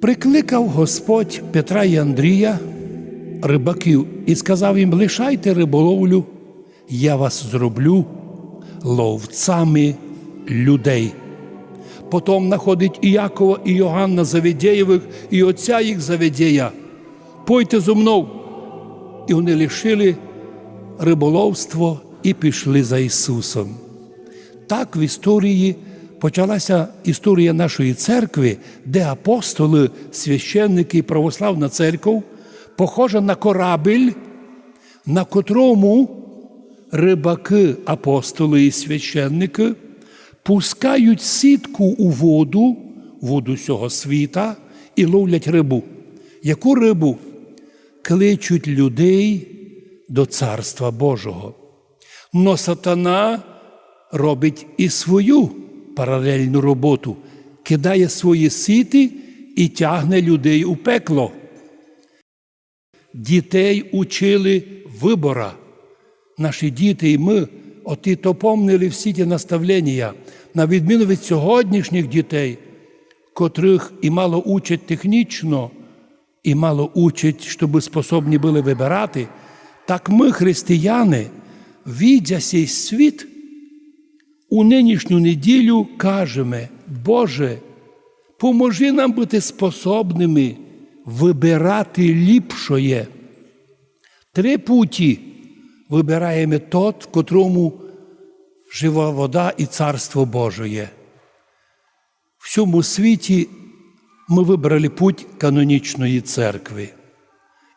Прикликав Господь Петра і Андрія, рибаків, і сказав їм: лишайте риболовлю, я вас зроблю ловцями людей. Потім знаходить Іякова і Йоганна Заведєєвих, і отця їх Заведєя. Пойте зо мною. І вони лишили риболовство і пішли за Ісусом. Так в історії почалася історія нашої церкви, де апостоли, священники і православна церква похожа на корабель, на котрому рибаки, апостоли і священники пускають сітку у воду, воду цього світа, і ловлять рибу. Яку рибу? Кличуть людей до Царства Божого. Но сатана робить і свою паралельну роботу, кидає свої сіти і тягне людей у пекло. Дітей учили вибора. Наші діти і ми, оті то всі ті наставлення, на відміну від сьогоднішніх дітей, котрих і мало учать технічно, і мало учать, щоб способні були вибирати, так ми, християни, віддя сей світ, у нинішню неділю кажемо, Боже, поможи нам бути способними вибирати ліпшоє. Три путі вибираємо тот, в котрому жива вода і царство Божоє. В цьому світі ми вибрали путь канонічної церкви.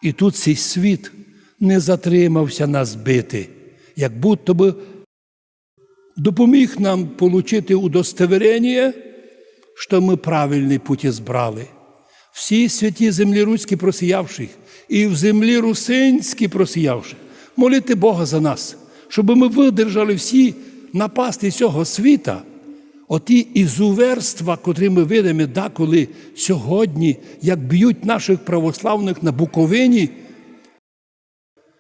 І тут цей світ не затримався нас бити, як будто би допоміг нам отримати удостоверення, що ми правильний путь збрали. Всі святі землі руські просіявших, і в землі русинські просіявших, молити Бога за нас, щоб ми видержали всі напасти цього світа, оті ізуверства, котрі ми видимо деколи сьогодні, як б'ють наших православних на Буковині,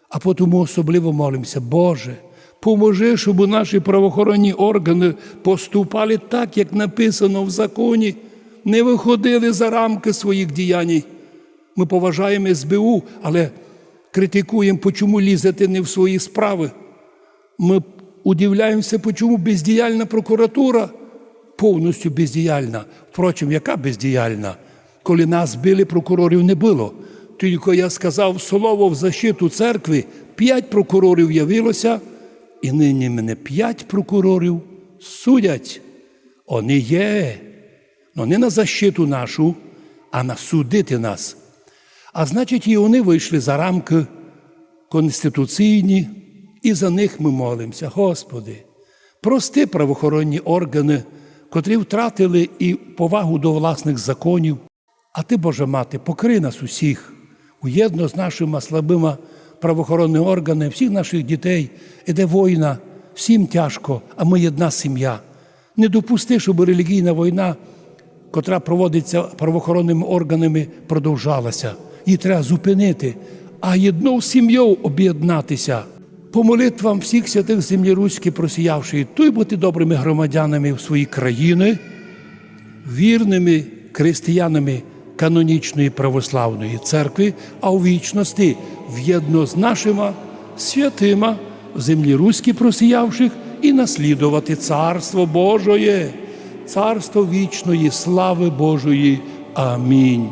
а потім особливо молимося, Боже, поможи, щоб наші правоохоронні органи поступали так, як написано в законі, не виходили за рамки своїх діянь. Ми поважаємо СБУ, але критикуємо, чому лізете не в свої справи. Ми удивляємося, чому бездіяльна прокуратура повністю бездіяльна. Впрочем, яка бездіяльна? Коли нас били, прокурорів не було. Тільки я сказав слово в защиту церкви, п'ять прокурорів явилося, і нині мене п'ять прокурорів судять. Вони є, але не на защиту нашу, а на судити нас. А значить, і вони вийшли за рамки конституційні, і за них ми молимося. Господи, прости правоохоронні органи, котрі втратили і повагу до власних законів. А ти, Божа мати, покри нас усіх, уєдно з нашими слабими правоохоронними органами, всіх наших дітей, іде війна, всім тяжко, а ми єдна сім'я. Не допусти, щоб релігійна війна, котра проводиться правоохоронними органами, продовжалася. Її треба зупинити, а єдною сім'єю об'єднатися. По молитвам всіх святих землі руські просіявши, той бути добрими громадянами в свої країни, вірними християнами канонічної православної церкви, а у вічності в'єдно з нашими святима землі руські просіявших і наслідувати Царство Божоє, Царство вічної слави Божої. Амінь.